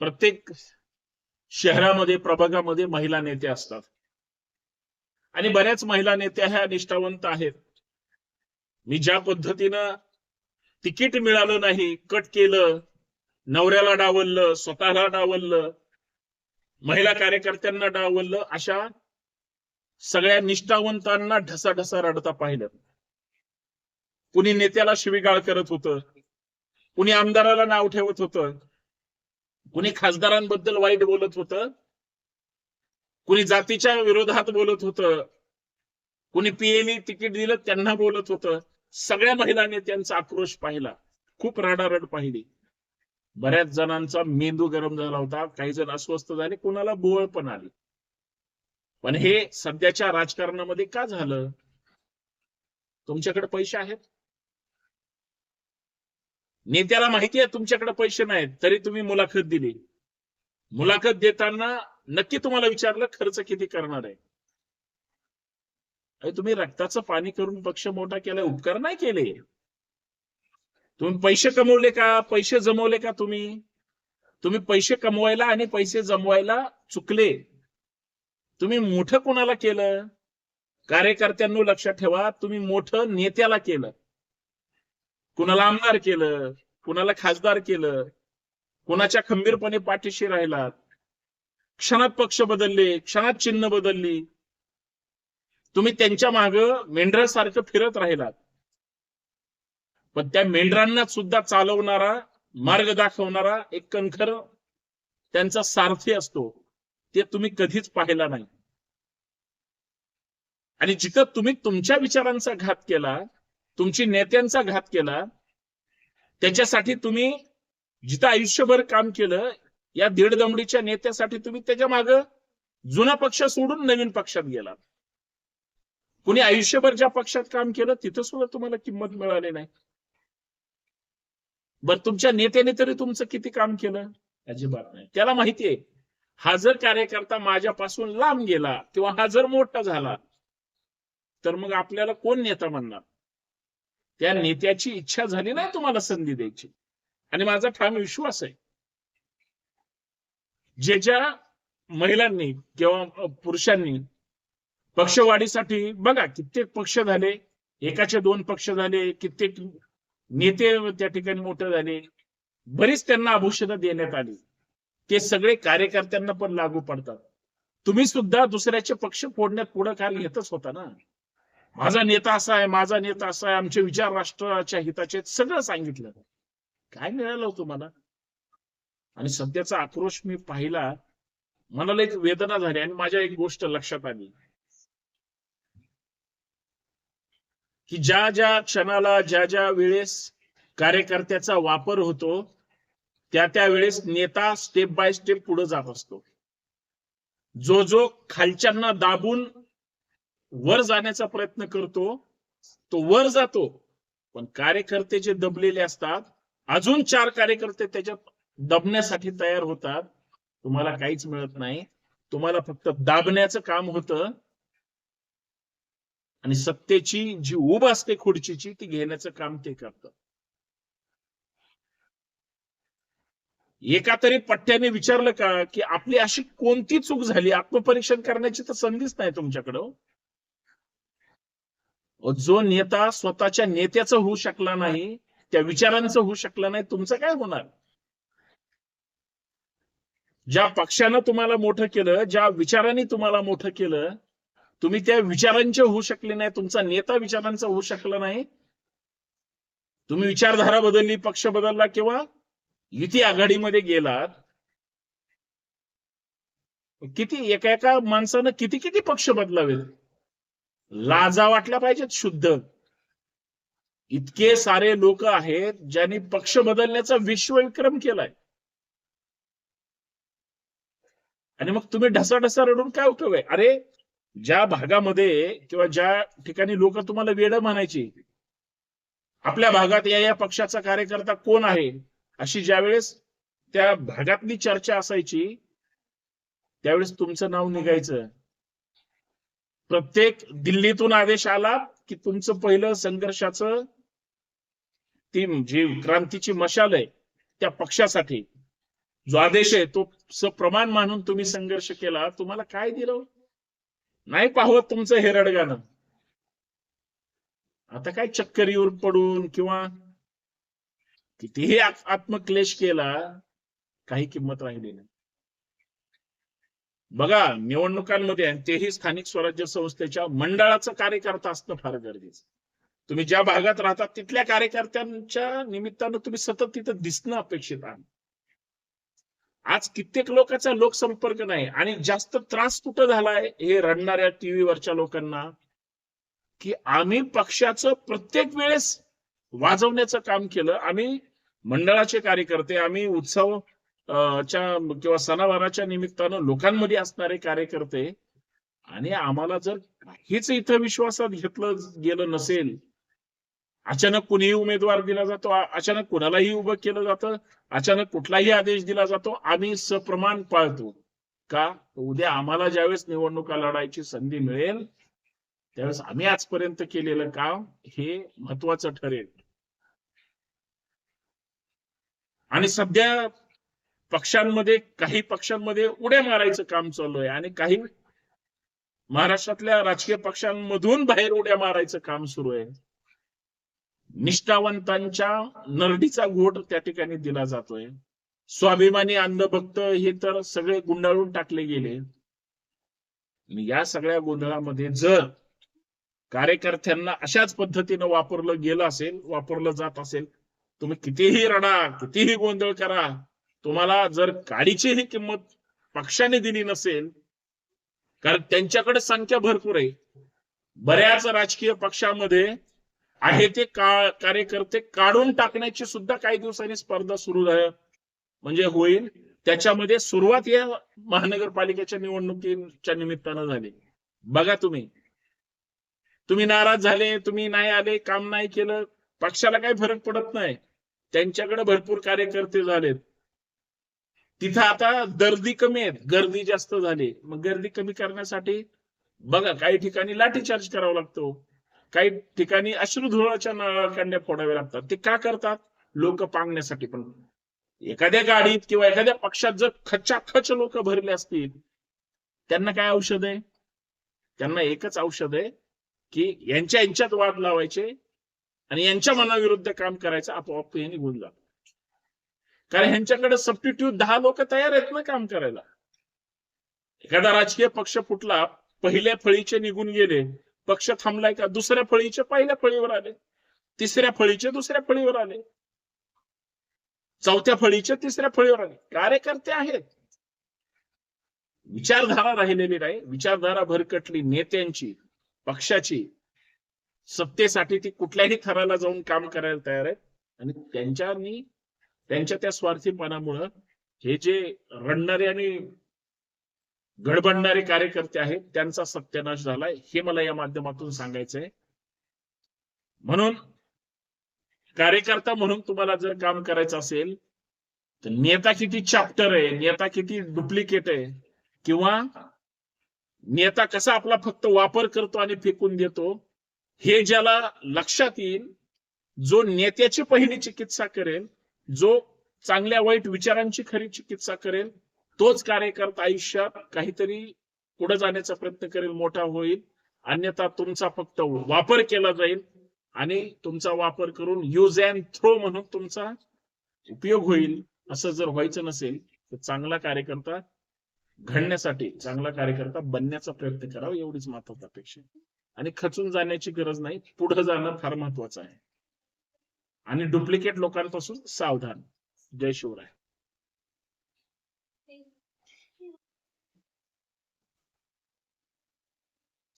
प्रत्येक शहरामध्ये प्रभागामध्ये महिला नेते असतात. आणि बऱ्याच महिला नेत्या ह्या निष्ठावंत आहेत. मी ज्या पद्धतीनं तिकीट मिळालं नाही कट केलं नवऱ्याला डावललं स्वतःला डावललं महिला कार्यकर्त्यांना डावललं अशा सगळ्या निष्ठावंतांना ढसाढसा रडता पाहिलं. कुणी नेत्याला शिवीगाळ करत होतं कुणी आमदाराला नाव ठेवत होतं कुणी खासदारांबद्दल वाईट बोलत होतं? कुणी जातीच्या विरोधात बोलत होतं? कुणी पीएलई तिकीट दिलं त्यांना बोलत होतं? सगळ्या महिलांनी त्यांचा आक्रोश पाहिला. खूप रडारड पाहिली. बऱ्याच जणांचा मेंदू गरम झाला होता. काही जण अस्वस्थ झाले कुणाला बोळ पण आली. पण हे सध्याच्या राजकारणामध्ये का झालं? तुमच्याकडे पैसे आहेत? नेत्याला माहिती आहे तुमच्याकडे पैसे नाहीत तरी तुम्ही मुलाखत दिली. मुलाखत देताना नक्की तुम्हाला विचारलं खर्च किती करणार आहे? अरे तुम्ही रक्ताचं पाणी करून पक्ष मोठा केलाय उपकार नाही केले. तुम्ही पैसे कमवले का? पैसे जमवले का तुम्ही? तुम्ही पैसे कमवायला आणि पैसे जमवायला चुकले. तुम्ही मोठं कोणाला केलं? कार्यकर्त्यांना लक्षात ठेवा तुम्ही मोठं नेत्याला केलं. कुणाला आमदार केलं कुणाला खासदार केलं कुणाच्या खंबीरपणे पाठीशी राहिलात. क्षणात पक्ष बदलले क्षणात चिन्ह बदलली. तुम्ही त्यांच्या माग मेंढरासारखं फिरत राहिलात. पण त्या मेंढरांना सुद्धा चालवणारा मार्ग दाखवणारा एक कणखर त्यांचा सारथी असतो. ते तुम्ही कधीच पाहिला नाही. आणि जिथं तुम्ही तुमच्या विचारांचा घात केला तुमची नेत्यांचा घात केला त्याच्यासाठी तुम्ही जिथं आयुष्यभर काम केलं या दीड दमडीच्या नेत्यासाठी तुम्ही त्याच्या माग जुना पक्ष सोडून नवीन पक्षात गेला. कुणी आयुष्यभर ज्या पक्षात काम केलं तिथं सुद्धा तुम्हाला किंमत मिळाली नाही. बर तुमच्या नेत्याने तरी तुमचं किती काम केलं? अजिबात नाही. त्याला माहितीये हा जर कार्यकर्ता माझ्यापासून लांब गेला किंवा हा जर मोठा झाला तर मग आपल्याला कोण नेता म्हणणार? त्या नेत्याची इच्छा झाली नाही तुम्हाला संधी द्यायची. आणि माझा ठाम विश्वास आहे. जे ज्या महिलांनी किंवा पुरुषांनी पक्षवाढीसाठी बघा कित्येक पक्ष झाले एकाचे दोन पक्ष झाले कित्येक नेते त्या ठिकाणी मोठे झाले बरीच त्यांना आभूषणं देण्यात आली. ते सगळे कार्यकर्त्यांना पण लागू पडतात. तुम्ही सुद्धा दुसऱ्याचे पक्ष फोडण्यात पुढाकार घेतच होता ना? माझा नेता असा आहे माझा नेता असा आहे आमचे विचार राष्ट्राच्या हिताचे सगळं सांगितलं. काय मिळालं हो तुम्हाला? आणि सध्याचा आक्रोश मी पाहिला मनाला एक वेदना झाली आणि माझ्या एक गोष्ट लक्षात आली. की ज्या ज्या क्षणाला ज्या ज्या वेळेस कार्यकर्त्याचा वापर होतो त्या त्या वेळेस नेता स्टेप बाय स्टेप पुढे जात असतो. जो जो खालच्यांना दाबून वर जाण्याचा प्रयत्न करतो तो वर जातो. पण कार्यकर्ते जे दबलेले असतात अजून चार कार्यकर्ते त्याच्यात दबण्यासाठी तयार होतात. तुम्हाला काहीच मिळत नाही. तुम्हाला फक्त दाबण्याचं काम होतं. आणि सत्तेची जी उब असते खुर्चीची ती घेण्याचं काम ते करतात एका तरी पट्ट्याने विचारलं का की आपली अशी कोणती चूक झाली? आत्मपरीक्षण करण्याची तर संधीच नाही तुमच्याकडं. जो नेता स्वतःच्या नेत्याचं होऊ शकला नाही त्या विचारांचं होऊ शकलं नाही तुमचं काय होणार? ज्या पक्षानं तुम्हाला मोठं केलं ज्या विचारांनी तुम्हाला मोठं केलं तुम्ही त्या विचारांचे होऊ शकले नाही तुमचा नेता विचारांचा होऊ शकला नाही. तुम्ही विचारधारा बदलली पक्ष बदलला किंवा युती आघाडीमध्ये गेलात किती एका एका माणसानं किती किती पक्ष बदलावेत? लाजा वाटल्या पाहिजेत शुद्ध. इतके सारे लोक आहेत ज्यांनी पक्ष बदलण्याचा विश्वविक्रम केलाय. आणि मग तुम्ही ढसाढसा रडून काय उपयोग आहे? अरे ज्या भागामध्ये किंवा ज्या ठिकाणी लोक तुम्हाला वेड म्हणायची आपल्या भागात या या पक्षाचा कार्यकर्ता कोण आहे? अशी ज्यावेळेस त्या भागातली चर्चा असायची त्यावेळेस तुमचं नाव निघायचं. प्रत्येक दिल्लीतून आदेश आला की तुमचं पहिलं संघर्षाचं ती जी क्रांतीची मशाल आहे त्या पक्षासाठी. जो आदेश आहे तो सप्रमाण मानून तुम्ही संघर्ष केला तुम्हाला काय दिलं? नाही पाहत तुमचं हे रडगाणं. आता काय चक्कर येऊन पडून किंवा कितीही आत्मक्लेश केला काही किंमत राहिली नाही. बघा निवडणुकांमध्ये तेही स्थानिक स्वराज्य संस्थेच्या मंडळाचं कार्यकर्ता असणं फार गरजेचं. तुम्ही ज्या भागात राहतात तिथल्या कार्यकर्त्यांच्या निमित्तानं तुम्ही सतत तिथं दिसणं अपेक्षित आहे. आज कित्येक लोकांचा लोकसंपर्क नाही आणि जास्त त्रास कुठं झालाय हे रडणाऱ्या टीव्हीवरच्या लोकांना की आम्ही पक्षाचं प्रत्येक वेळेस वाजवण्याचं काम केलं. आम्ही मंडळाचे कार्यकर्ते आम्ही उत्सव च्या किंवा सणावाराच्या निमित्तानं लोकांमध्ये असणारे कार्यकर्ते आणि आम्हाला जर काहीच इथं विश्वासात घेतलं गेलं नसेल अचानक कुणीही उमेदवार दिला जातो अचानक कुणालाही उभं केलं जातं अचानक कुठलाही आदेश दिला जातो आम्ही सप्रमाण पाळतो. का? उद्या आम्हाला ज्यावेळेस निवडणुका लढायची संधी मिळेल त्यावेळेस आम्ही आजपर्यंत केलेलं काम हे महत्वाचं ठरेल. आणि सध्या पक्षांमध्ये काही पक्षांमध्ये उड्या मारायचं काम चालू आहे आणि काही महाराष्ट्रातल्या राजकीय पक्षांमधून बाहेर उड्या मारायचं काम सुरू आहे. निष्ठावंतांच्या नरडीचा घोट त्या ठिकाणी दिला जातोय. स्वाभिमानी अंधभक्त हे तर सगळे गुंडाळून टाकले गेले. या सगळ्या गोंधळामध्ये जर कार्यकर्त्यांना अशाच पद्धतीनं वापरलं गेलं असेल वापरलं जात असेल तुम्ही कितीही रडा कितीही गोंधळ करा तुम्हाला जर गाडीचीही किंमत पक्षाने दिली नसेल कारण त्यांच्याकडे संख्या भरपूर आहे. बऱ्याच राजकीय पक्षामध्ये आहे ते का कार्यकर्ते काढून टाकण्याची सुद्धा काही दिवसांनी स्पर्धा सुरू म्हणजे होईल त्याच्यामध्ये सुरुवात या महानगरपालिकेच्या निवडणुकीच्या निमित्तानं झाली. बघा तुम्ही. तुम्ही नाराज झाले तुम्ही नाही आले काम नाही केलं पक्षाला काही फरक पडत नाही. त्यांच्याकडे भरपूर कार्यकर्ते झालेत. तिथं आता गर्दी कमी आहेत. गर्दी जास्त झाली. मग गर्दी कमी करण्यासाठी बघा काही ठिकाणी लाठीचार्ज करावा लागतो. काही ठिकाणी अश्रुधुळाच्या नळकांड्या फोडाव्या लागतात. ते का करतात? लोक पांगण्यासाठी पण. एखाद्या गाडीत किंवा एखाद्या पक्षात जर खचाखच लोक भरले असतील त्यांना काय औषध आहे? त्यांना एकच औषध आहे की यांच्या यांच्यात वाद लावायचे आणि यांच्या मनाविरुद्ध काम करायचं आपोआप हे निघून जात. कारण ह्यांच्याकडे सबस्टिट्यूट दहा लोक तयार आहेत ना काम करायला. एखादा राजकीय पक्ष फुटला पहिल्या फळीचे निघून गेले पक्ष थांबलाय का? दुसऱ्या फळीचे पहिल्या फळीवर आले. तिसऱ्या फळीचे दुसऱ्या फळीवर आले. चौथ्या फळीचे तिसऱ्या फळीवर आले. कार्यकर्ते आहेत. विचारधारा राहिलेली नाही. विचारधारा भरकटली नेत्यांची पक्षाची. सत्तेसाठी ती कुठल्याही थराला जाऊन काम करायला तयार आहेत. आणि त्यांच्यानी त्यांच्या त्या स्वार्थीपणामुळं हे जे रडणारे आणि गडबडणारे कार्यकर्ते आहेत त्यांचा सत्यानाश झालाय हे मला या माध्यमातून सांगायचंय. म्हणून कार्यकर्ता म्हणून तुम्हाला जर काम करायचं असेल तर नेता किती चॅप्टर आहे नेता किती डुप्लिकेट आहे किंवा नेता कसा आपला फक्त वापर करतो आणि फेकून देतो हे ज्याला लक्षात येईल जो नेत्याची पहिली चिकित्सा करेल जो चांगल्या वाईट विचारांची खरी चिकित्सा करेल तोच कार्यकर्ता आयुष्यात काहीतरी पुढे जाण्याचा प्रयत्न करेल मोठा होईल. अन्यथा तुमचा फक्त वापर केला जाईल आणि तुमचा वापर करून यूज अँड थ्रो म्हणून तुमचा उपयोग होईल. असं जर व्हायचं नसेल तर चांगला कार्यकर्ता घडण्यासाठी चांगला कार्यकर्ता बनण्याचा प्रयत्न करावा एवढीच महत्वाची अपेक्षा आणि खचून जाण्याची गरज नाही पुढे जाणं फार महत्वाचं आहे. आणि डुप्लिकेट लोकांपासून सावधान. जय शिवराय.